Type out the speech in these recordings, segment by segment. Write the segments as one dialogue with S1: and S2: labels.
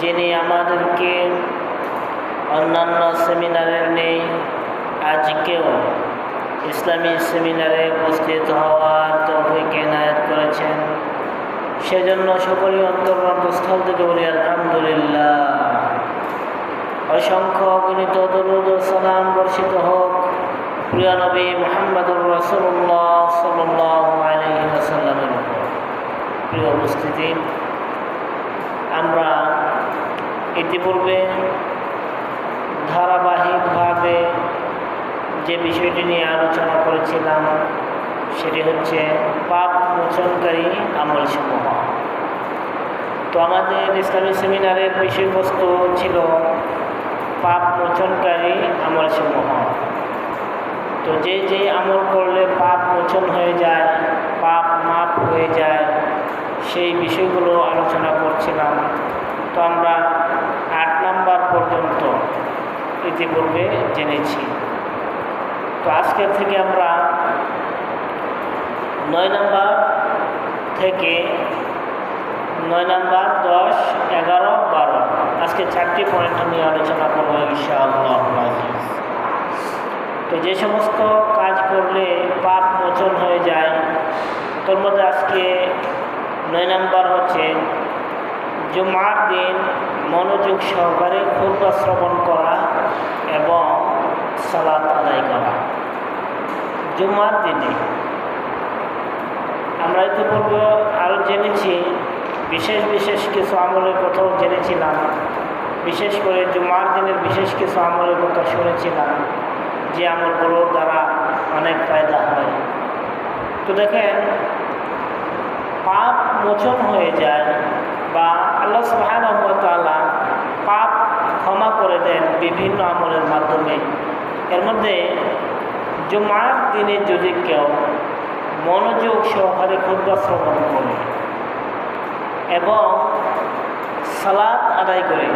S1: যিনি আমাদেরকে অন্যান্য সেমিনারের নেই, আজকেও ইসলামী সেমিনারে উপস্থিত হওয়ার তৌফিক এনায়েত করেছেন। সেজন্য সকলেই অন্তর্গতস্থল থেকে বলি, আলহামদুলিল্লাহ। অসংখ্য গণিত দরুদ সালাম বর্ষিত হোক। প্রিয় নবী মোহাম্মদুর রসুল্লাহ সাল্লাহ আলহি উপর। প্রিয় উপস্থিতি, আমরা ইতিপূর্বে ধারাবাহিকভাবে যে বিষয়টি নিয়ে আলোচনা করেছিলাম, সেটি হচ্ছে পাপ মোচনকারী আমল সমূহ তো আমাদের ইসলামী সেমিনারের বিষয়বস্তু ছিল পাপ মোচনকারী আমল সমূহ তো যে যে আমল করলে পাপ মোচন হয়ে যায়, পাপ মাপ হয়ে যায়, সেই বিষয়গুলো আলোচনা করছিলাম। তো আমরা ইতিপূর্বে জেনেছি। তো আজকের থেকে আমরা নয় নাম্বার থেকে নয় নাম্বার দশ, এগারো, বারো। আজকে চারটি পয়েন্ট নিয়ে আলোচনা করব ইনশাআল্লাহ। তো যে সমস্ত কাজ করলে পাপ মোচন হয়ে যায়, তোর মধ্যে আজকে নয় নাম্বার হচ্ছে জুমার দিন মনোযোগ সহকারে খুরবা শ্রবণ করা এবং সালাত আদায় করা। জুমার দিনে আমরা ইতিপূর্বে আরও জেনেছি, বিশেষ বিশেষ কিছু আমলের কথাও জেনেছিলাম। বিশেষ করে জুমার দিনের বিশেষ কিছু আমলের কথা শুনেছিলাম, যে আমলগুলোর দ্বারা অনেক ফায়দা হয়। তো দেখেন, পাপ মোচন হয়ে যায় বা আল্লাহ সুবাহানতালা পাপ ক্ষমা করে দেন বিভিন্ন আমলের মাধ্যমে। এর মধ্যে জুমার দিনে যদি কেউ মনোযোগ সহকারে খুদ্া শ্রবণ করে এবং সালাত আদায় করে,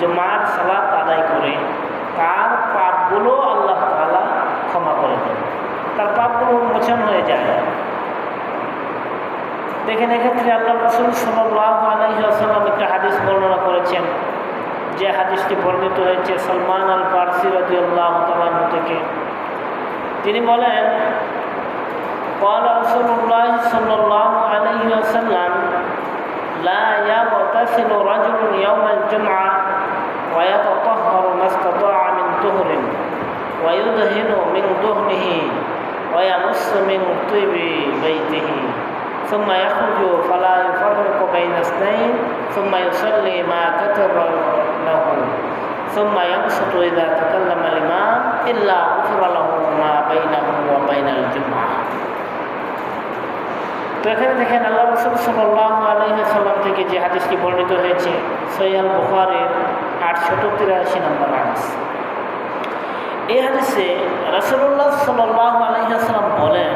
S1: জুমার সালাত আদায় করে, তার পাপগুলো আল্লাহ তালা ক্ষমা করে দেন। তার পাপগুলো মোচন হয়ে যায়। দেখেন এক্ষেত্রে আল্লাহ রসুল সাল্লাহ আলহিহাসাল্লাম একটা হাদিস বর্ণনা করেছেন। যে হাদিসটি বর্ণিত হয়েছে সলমান আল পারসি রদি আল্লাহ তালু থেকে তিনি বলেন قال رسول الله صلى الله عليه وسلم لا يغتسل رجل يوم الجمعة ويتطهر ما استطاع من طهر ويدهن من دهنه ويمص من طيب بيته ثم يخرج فلا يفرق بين اثنين ثم يصلي ما كتب له ثم ينصت إذا تكلم الإمام إلا غفر له ما بينه وبين الجمعة তো এখানে দেখেন আল্লাহ রসুল সাল্লাহ আলহিহাল্লাম থেকে যে হাদিসটি বর্ণিত হয়েছে সৈয়াল বুখারের আটশত তিরাশি নম্বর হাদিস এই হাদিসে রসুল্লাহ সাল্লাহ আলহিহাস্লাম বলেন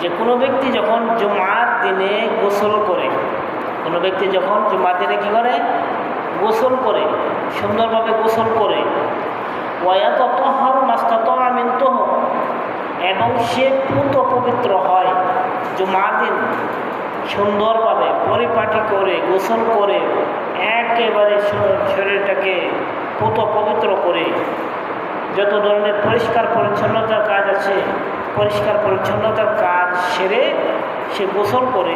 S1: যে কোনো ব্যক্তি যখন জুমার দিনে গোসল করে কোনো ব্যক্তি যখন জুমার দিনে কী করে গোসল করে, সুন্দরভাবে গোসল করে। ওয়াত তহর মাস্তাত আমিন তহ এবং সে পুত পবিত্র হয় জুমার দিন। সুন্দরভাবে পরিপাটি করে, গোসল করে, একেবারে শরীরটাকে পুত পবিত্র করে। যত ধরনের পরিষ্কার পরিচ্ছন্নতার কাজ আছে, পরিষ্কার পরিচ্ছন্নতার কাজ সেরে সে গোসল করে।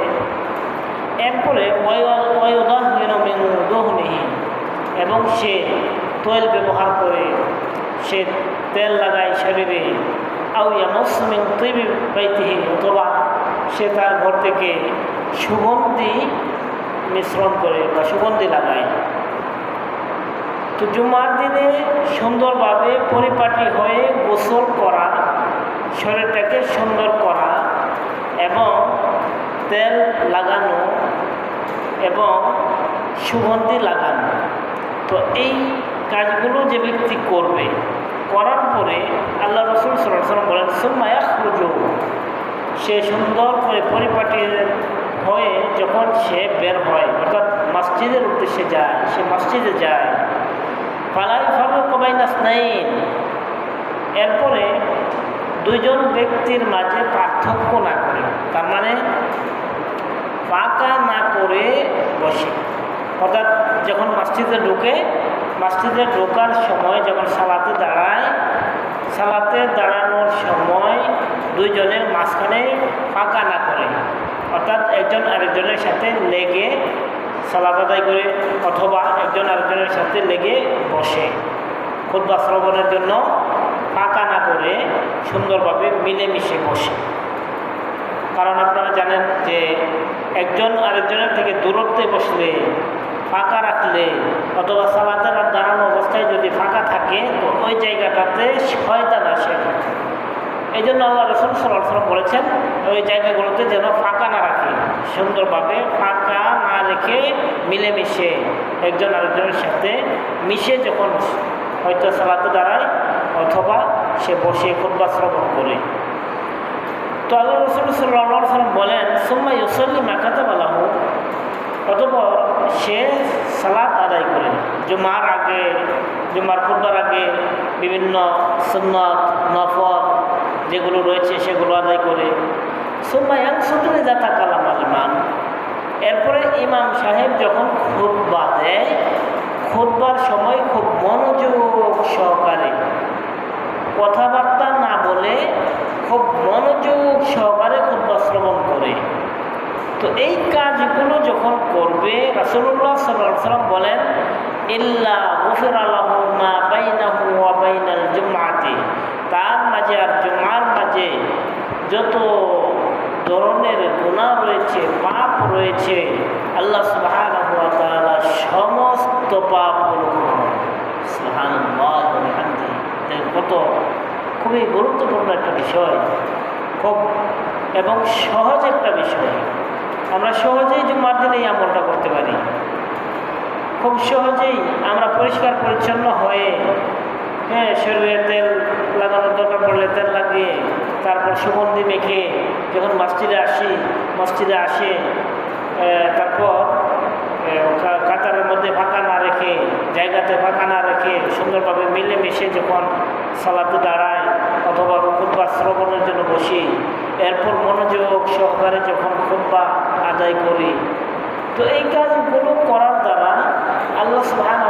S1: এরপরে দহনিহি। এবং সে তৈল ব্যবহার করে, সে তেল লাগায় শরীরে। আউয়া মৌসুমিং তৈবি পাইতিহি অথবা সে তার ঘর থেকে সুগন্ধি মিশ্রণ করে বা সুগন্ধি লাগায়। তো জুমার দিনে সুন্দরভাবে পরিপাটি হয়ে গোসল করা, শরীরটাকে সুন্দর করা এবং তেল লাগানো এবং সুগন্ধি লাগানো। তো এই কাজগুলো যে ব্যক্তি করবে, করার পরে আল্লাহ রসুল সাল্লাম বলেন সুমায়া খুঁজো সে সুন্দর করে পরিপাটি হয়ে যখন সে বের হয়, অর্থাৎ মসজিদের উদ্দেশ্যে যায়, সে মসজিদে যায় পালাই ফারু কবাইনাস নাইন এরপরে দুইজন ব্যক্তির মাঝে পার্থক্য না করে, তার মানে পাকা না করে বসে। অর্থাৎ যখন মসজিদে ঢুকে, মসজিদে ঢোকার সময় যখন সালাতে দাঁড়ায়, সালাতে দাঁড়ানোর সময় দুইজনের মাঝখানে ফাঁকা না করে। অর্থাৎ একজন আরেকজনের সাথে লেগে সালাদ আদায় করে অথবা একজন আরেকজনের সাথে লেগে বসে। খুদ্া শ্রবণের জন্য ফাঁকা না করে সুন্দরভাবে মিলেমিশে বসে। কারণ আপনারা জানেন যে একজন আরেকজনের থেকে দূরত্বে বসলে, ফাঁকা রাখলে অথবা সালাতের আর দাঁড়ানো অবস্থায় যদি ফাঁকা থাকে, তো ওই জায়গাটাতে শয়তান আসে। এই জন্য আল্লাহ রসুল সাল্লাম বলেছেন, ওই জায়গাগুলোতে যেন ফাঁকা না রাখে, সুন্দরভাবে ফাঁকা না রেখে মিলেমিশে একজন আরেকজনের সাথে মিশে যখন হয়তো সালাতে দাঁড়ায়, অথবা সে বসে খুদ্া শ্রবণ করে। তো আল্লাহ রসুল সাল্লাম বলেন, সোম্মা ইউসল্লি মাকাতে বলা হোক অতপর সে সালাত আদায় করে জুমার আগে, জুমার খুদ্বার আগে বিভিন্ন সুন্নত, নফল যেগুলো রয়েছে সেগুলো আদায় করে। সোম্মা সুম্মায়াং সুতরে যাতা কালাম আলমান এরপরে ইমাম সাহেব যখন খুদ্া দেয় খুদ্বার সময় খুব মনোযোগ সহকারে কথাবার্তা না বলে খুব মনোযোগ সহকারে খুদ্া শ্রবণ করে। তো এই কাজগুলো যখন করবে রাসুল্লাহ সাল্লাম বলেন তার মাঝে আর জুমার মাঝে যত ধরনের গুণা রয়েছে, পাপ রয়েছে, আল্লাহ সুবাহ সমস্ত পাপগুলো কত খুবই গুরুত্বপূর্ণ একটা বিষয়। খুব এবং সহজ একটা বিষয়। আমরা সহজেই জুমার দিনে এই আমলটা করতে পারি। খুব সহজেই আমরা পরিষ্কার পরিচ্ছন্ন হয়ে হ্যাঁ শরীরে তেল লাগানোর দরকার পড়লে তেল লাগিয়ে, তারপর সুগন্ধি মেখে যখন মসজিদে আসি, মসজিদে আসে তারপর কাতারের মধ্যে ফাঁকা না রেখে, জায়গাতে ফাঁকা না রেখে সুন্দরভাবে মিলেমিশে যখন সালাতে দাঁড়ায় অথবা খুদ্া শ্রবণের জন্য বসি। এরপর মনোযোগ সহকারে যখন খুদ্া আদায় করি। তো এই কাজগুলো করার দ্বারা আল্লাহ সুহান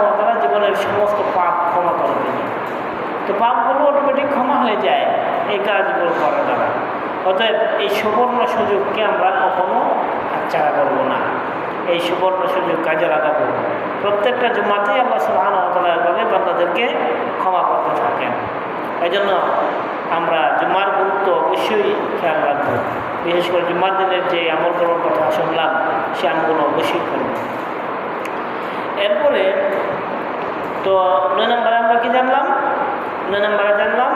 S1: জীবনের সমস্ত পাপ ক্ষমা করে দেবেন তো পাপগুলো অটোমেটিক ক্ষমা হয়ে যায় এই কাজগুলো করার দ্বারা। অতএব এই সুবর্ণ সুযোগকে আমরা কখনো হাতছাড়া করব না। এই সুবর্ণ সুযোগ কাজে লাগাবো। প্রত্যেকটা জুমাতেই আল্লাহ সুহান এভাবে বান্দাদেরকে ক্ষমা করতে থাকেন। এই জন্য আমরা জুমার গুরুত্ব অবশ্যই খেয়াল রাখব। বিশেষ করে জুমার দিনের যে আমলগুলোর কথা শুনলাম, সে আমলগুলো অবশ্যই করব। এরপরে তো নয় নম্বরে আমরা কি জানলাম? নয় নম্বরে জানলাম,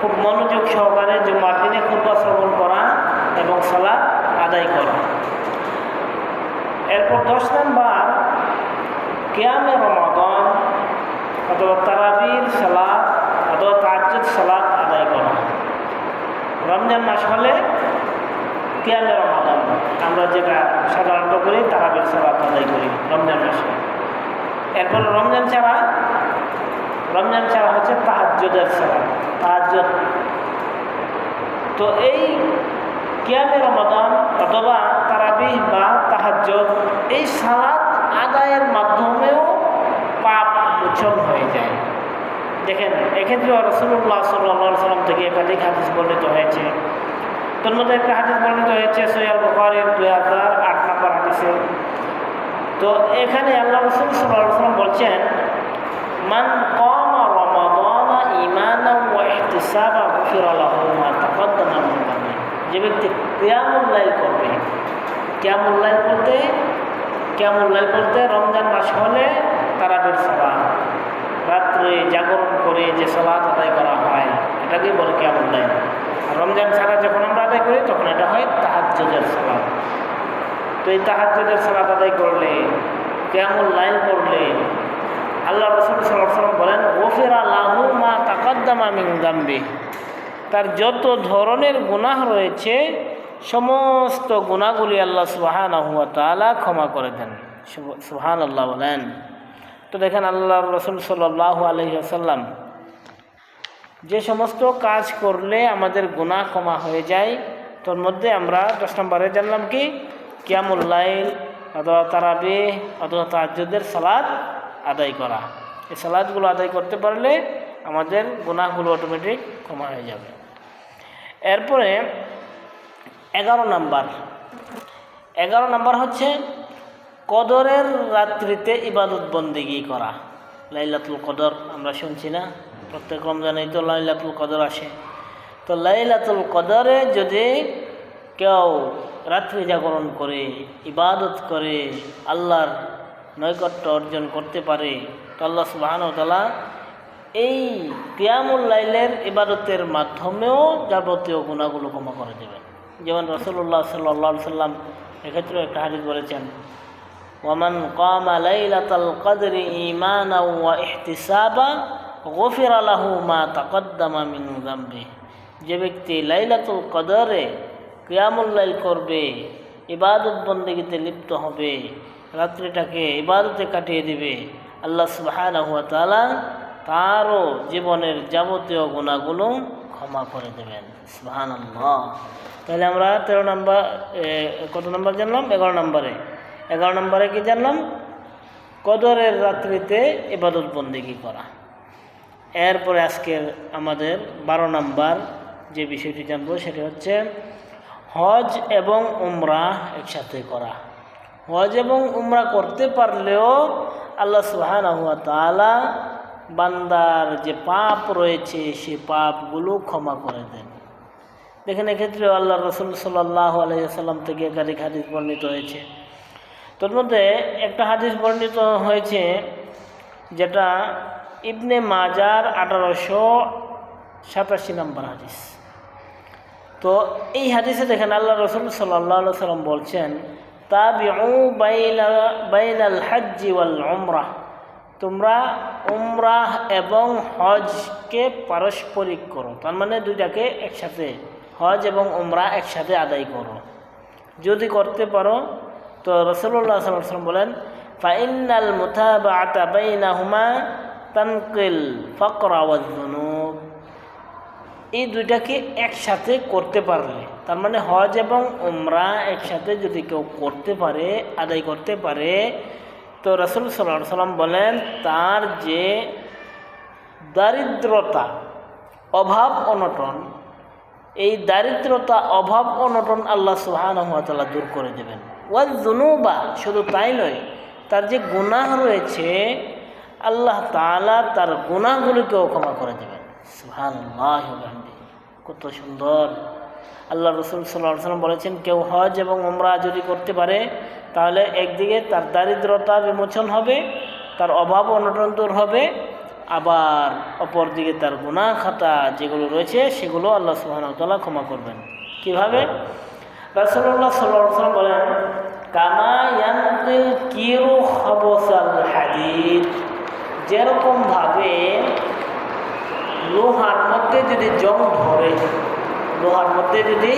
S1: খুব মনোযোগ সহকারে জুমার দিনে খুব শ্রবণ করা এবং সলা আদায় করা। এরপর দশ নম্বর, কেয়ামে রমাদন অথবা তারাবির সালাদ অথবা তাজ্জুদ সালাদ আদায় করা রমজান মাস হলে কেয়ামে রমাদন। আমরা যেটা সাধারণত করি তারাবির সালাদ আদায় করি রমজান মাসে। এরপর রমজান ছাড়া রমজান ছাড়া হচ্ছে তাহাজ্জুদের সালাদ তাহাজ্জুদ। তো এই কিয়ামে রমাদান অথবা তারাবিহ বা তাহাজ্জুদ, এই সালাদ আদায়ের মাধ্যমেও পাপ মোচন হয়ে যায়। দেখেন রসুল্লাহ সাল্লাহ সাল্লাম থেকে একাধিক হাদিস বর্ণিত হয়েছে। তোর মধ্যে একটা হাদিস বর্ণিত হয়েছে সৈয়াল বুখারির দুই হাজার আট নম্বর হাদিসে। তো এখানে আল্লাহ রসুল সাল্লাহ সাল্লাম বলছেন, মান কম রমাদান ইমানা গুফিরা লাহু মা তাকদ্দামা যে ব্যক্তি কিয়ামুল্লাইল করবে কিয়ামুল্লাইল বলতে বলতে রমজান মাস হলে তারাবির সালাত রাত্রে জাগরণ করে যে সালাত আদায় করা হয় এটাকেই বলে কিয়ামুল্লাইল আর রমজান ছাড়া যখন আমরা আদায় করি, তখন এটা হয় তাহাজ্জুদের সালাত। তো এই তাহাজ্জুদের সালাত আদায় করলে কিয়ামুল্লাইল করলে আল্লাহ রসুল সাল্লাম বলেন ওফেরা লাহু মা তাকাদ্দামা মিং দাম্বি। তার যত ধরনের গুনাহ রয়েছে, সমস্ত গুণাগুলি আল্লাহ সুহান তালা ক্ষমা করে দেন। সুহান আল্লাহ বলেন। তো দেখেন আল্লাহ রসুল সাল্লাহ আলহি আসাল্লাম যে সমস্ত কাজ করলে আমাদের গুণা ক্ষমা হয়ে যায়, তোর মধ্যে আমরা দশ নম্বরে জানলাম কি? কিয়ামুল্লাইল অথবা তারাবি অথবা তাজুদের সালাদ আদায় করা। এই সালাদগুলো আদায় করতে পারলে আমাদের গুণাগুলো অটোমেটিক ক্ষমা হয়ে যাবে। এরপরে এগারো নাম্বার এগারো নাম্বার হচ্ছে কদরের রাত্রিতে ইবাদত বন্দিগি করা। লাইলাতুল কদর, আমরা শুনছি না? প্রত্যেক রমজানেই তো লাইলাতুল কদর আসে। তো লাইলাতুল কদরে যদি কেউ রাত্রি জাগরণ করে, ইবাদত করে, আল্লাহর নৈকট্য অর্জন করতে পারে, তো আল্লাহ সুবাহানতালা এই কিয়ামুল লাইলের ইবাদতের মাধ্যমেও যাবতীয় গুণাগুলো ক্ষমা করে দেবেন। যেমন রসুল্লাহ সাল্লা সাল্লাম এক্ষেত্রেও একটা হাদিস বলেছেন কামা লাইলাতাল কদরি ঈমানা ওয়া ইহতিসাবা গফির আলাহু মা তাকদ্দামা মিন যামবি। যে ব্যক্তি লাইলাতুল কদরে কিয়ামুল লাইল করবে, ইবাদত বন্দেগীতে লিপ্ত হবে, রাত্রিটাকে ইবাদতে কাটিয়ে দিবে, আল্লাহ সুবহানাহু ওয়া তাআলা তারও জীবনের যাবতীয় গুণাগুলো ক্ষমা করে দেবেন। সুহান তাহলে আমরা তেরো নম্বর কত নম্বর জানলাম? এগারো নম্বরে। এগারো নম্বরে কি জানলাম কদরের রাত্রিতে এবাদত বন্দিগি করা। এরপরে আজকের আমাদের বারো নম্বর যে বিষয়টি জানব, সেটি হচ্ছে হজ এবং উমরা একসাথে করা। হজ এবং উমরা করতে পারলেও আল্লাহ সুহান তালা বান্দার যে পাপ রয়েছে, সে পাপগুলো ক্ষমা করে দেন। দেখেন এক্ষেত্রে আল্লাহ রসুল সাল্লাহ আলহিসাল্লাম থেকে একাধিক হাদিস বর্ণিত হয়েছে। তোর মধ্যে একটা হাদিস বর্ণিত হয়েছে যেটা ইবনে মাজার আঠারোশো সাতাশি নম্বর হাদিস। তো এই হাদিসে দেখেন আল্লাহ রসুল সাল্লাহ সাল্লাম বলছেন, তাবিউ বাইনাল উমরাহ তোমরা উমরাহ এবং হজকে পারস্পরিক করো, তার মানে দুইটাকে একসাথে, হজ এবং উমরা একসাথে আদায় করো। যদি করতে পারো তো রসল্লা সাল্লাম বলেন ফাইনাল মুথাবাতা বাইনাহুমা তানকিল ফকরাওয়াজনুব এই দুইটাকে একসাথে করতে পারলে, তার মানে হজ এবং উমরা একসাথে যদি কেউ করতে পারে, আদায় করতে পারে, তো রসুল সাল্লাহ সাল্লাম বলেন, তার যে দারিদ্রতা, অভাব অনটন, এই দারিদ্রতা, অভাব অনটন আল্লাহ সুহানহতালা দূর করে দেবেন। ওয়াল জুনুবা শুধু তাই নয়, তার যে গুনাহ রয়েছে, আল্লাহ তালা তার গুনাহগুলিকেও ক্ষমা করে দেবেন। সুহান কত সুন্দর। আল্লাহ রসুল সাল্লাহ সাল্লাম বলেছেন, কেউ হজ এবং উমরা যদি করতে পারে, তাহলে একদিকে তার দারিদ্রতা বিমোচন হবে, তার অভাব অনটন দূর হবে, আবার অপরদিকে তার গুণা খাতা যেগুলো রয়েছে, সেগুলো আল্লাহ সুহানতাল্লাহ ক্ষমা করবেন। কীভাবে? রাসুল্লাহ সাল্লাম বলেন কামায়ান্তিল কিরু হবসাল হাদিদ? যেরকমভাবে লোহার মধ্যে যদি জং ধরে, লোহার মধ্যে যদি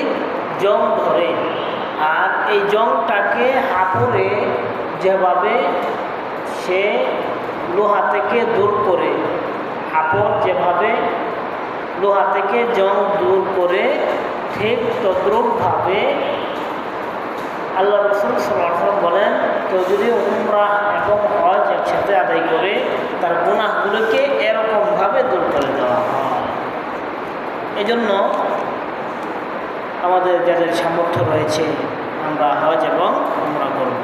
S1: জং ধরে, আর এই জংটাকে হাঁপুরে যেভাবে সে লোহা থেকে দূর করে হাঁপড় যেভাবে লোহা থেকে জং দূর করে ঠিক তদ্রুপভাবে আল্লাহ রসুল সাল্লাম বলেন কেউ যদি উমরা এবং হজ একসাথে আদায় করে তার গুণাহগুলোকে এরকমভাবে দূর করে দেওয়া হয়। এই জন্য আমাদের যাদের সামর্থ্য রয়েছে, আমরা হজ এবং উমরা করব।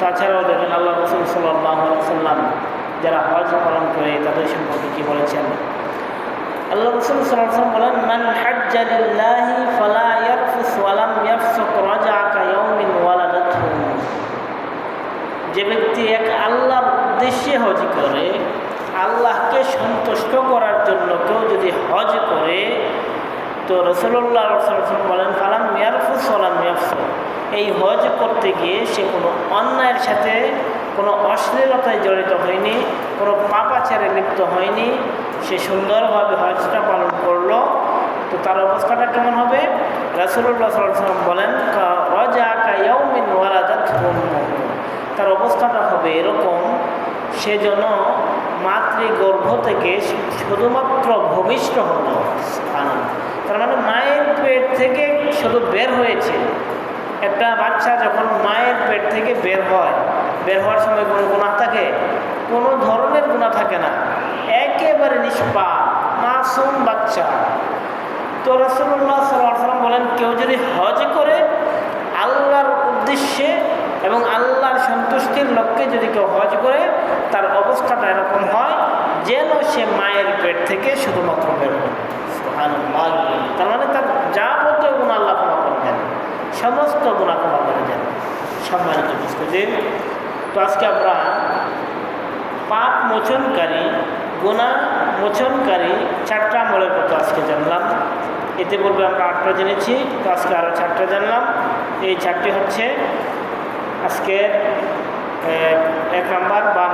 S1: তাছাড়াও দেখেন আল্লাহ রসুল সাল্লাহ সাল্লাম যারা হজ পালন করে, তাদের সম্পর্কে কী বলেছেন? আল্লাহ রসুল সাল্লাম বলেন, মান হাজ্জালিল্লাহি উদ্দেশ্যে হজ করে, আল্লাহকে সন্তুষ্ট করার জন্য কেউ যদি হজ করে, তো রসুল্লাহ রসুল বলেন, ফালাম মিয়ারফুস ওয়ালাম ইয়াফসুক এই হজ করতে গিয়ে সে কোনো অন্যায়ের সাথে, কোনো অশ্লীলতায় জড়িত হয়নি, কোনো পাপাচারে লিপ্ত হয়নি। সে সুন্দরভাবে হজটা পালন করল। তো তার অবস্থাটা কেমন হবে? রাসুল্লাহ সাল্লাম বলেন রজা কাউমিন ওয়ালাদাত তার অবস্থাটা হবে এরকম সে যেন মাতৃগর্ভ থেকে শুধুমাত্র ভূমিষ্ঠ হলো তার মানে মায়ের পেট থেকে শুধু বের হয়েছে। একটা বাচ্চা যখন মায়ের পেট থেকে বের হয়, বের হওয়ার সময় কোনো গুণা থাকে? কোনো ধরনের গুণা থাকে না। একেবারে নিষ্পা মাসুম বাচ্চা। তো রসুল্লাহ সাল্লাম বলেন, কেউ যদি হজ করে, আল্লাহর উদ্দেশ্যে এবং আল্লাহর সন্তুষ্টির লক্ষ্যে যদি কেউ হজ করে তার অবস্থাটা এরকম হয় যেন সে মায়ের পেট থেকে শুধুমাত্র বের হয়। তার মানে তার যা যাবতীয় গুণ আল্লাহ ক্ষমা করে দেন। সমস্ত গুণা ক্ষমা করে দেন। সম্মানিত পুষ্পজি তো আজকে আমরা পাপ মোচনকারী গুণা মোচনকারী চারটা আমলের কথা আজকে জানলাম। এতে বলবে আমরা আটটা জেনেছি। তো আজকে আরও চারটা জানলাম। এই চারটি হচ্ছে আজকে এক নাম্বার বা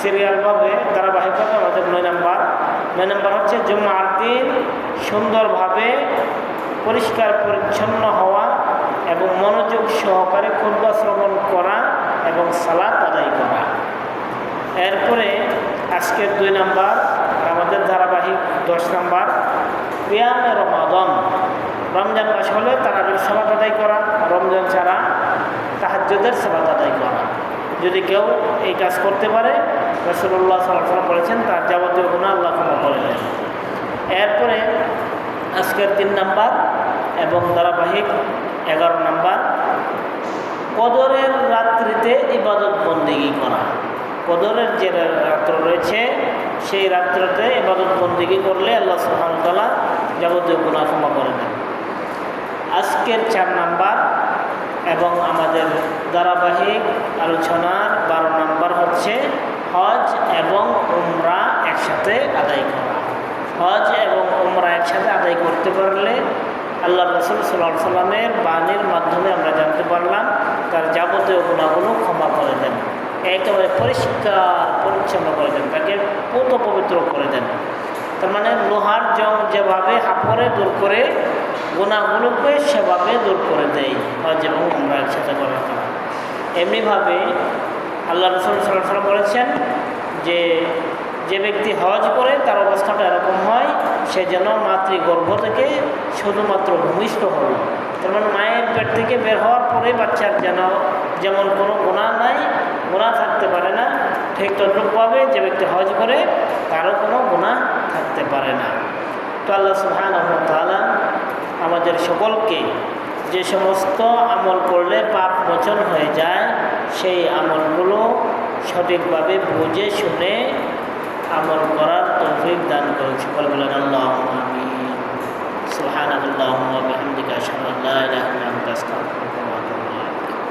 S1: সিরিয়ালভাবে ধারাবাহিকভাবে আমাদের নয় নাম্বার। নয় নাম্বার হচ্ছে জুম্মার দিন সুন্দরভাবে পরিষ্কার, পরিচ্ছন্ন হওয়া এবং মনোযোগ সহকারে খুদ্া শ্রবণ করা এবং সালাদ আদায় করা। এরপরে আজকের দুই নাম্বার, আমাদের ধারাবাহিক দশ নাম্বার প্রিয়ামে রমাদন। রমজান মাস হলে তারাবির সালাদ আদায় করা, রমজান ছাড়া তাহাজ্যদের সালাদ আদায় করা। যদি কেউ এই কাজ করতে পারে রসুল্লাহ সাল্লাম বলেছেন, তার যাবতীয় গুণা আল্লাহ ক্ষমা করে দেন। এরপরে আজকের তিন নাম্বার এবং ধারাবাহিক এগারো নাম্বার, কদরের রাত্রিতে ইবাদত বন্দিগি করা। কদরের যে রাত্র রয়েছে, সেই রাত্রতে ইবাদত বন্দিগি করলে আল্লাহ সুহামতাল্লাহ যাবতীয় গুণা ক্ষমা করে দেন। আজকের চার নাম্বার এবং আমাদের ধারাবাহিক আলোচনার বারো নাম্বার হচ্ছে হজ এবং উমরা একসাথে আদায় করা। হজ এবং উমরা একসাথে আদায় করতে পারলে আল্লাহ রসুল সাল্লাহ সাল্লামের বাণীর মাধ্যমে আমরা জানতে পারলাম, তার যাবতীয় গুণাগুলো ক্ষমা করে দেন। একেবারে পরিষ্কার, পরিচ্ছন্ন করে দেন, তাকে পুত পবিত্র করে দেন। তার মানে লোহার জং যেভাবে হাপড়ে দূর করে গুণাগুলোকে সেভাবে দূর করে দেয়, হজ এবং আমরা একসাথে করার কারণ এমনিভাবে আল্লাহ রসুল সাল্লাহ বলেছেন যে যে ব্যক্তি হজ করে, তার অবস্থাটা এরকম হয়, সে যেন মাতৃগর্ভ থেকে শুধুমাত্র ভূমিষ্ঠ হল তার মানে মায়ের পেট থেকে বের হওয়ার পরে বাচ্চার যেন যেমন কোনো গুণা নাই গোনা থাকতে পারে না, ঠিক তদ্রুপভাবে যে ব্যক্তি হজ করে, তারও কোনো গোনা থাকতে পারে না। তো আল্লাহ সুহান তাআলা আমাদের সকলকে যে সমস্ত আমল করলে পাপ মোচন হয়ে যায়, সেই আমলগুলো সঠিকভাবে বুঝে শুনে আমল করার তৌফিক দান করুন সকল বলেন, আল্লাহ আমিন। আল্লাহ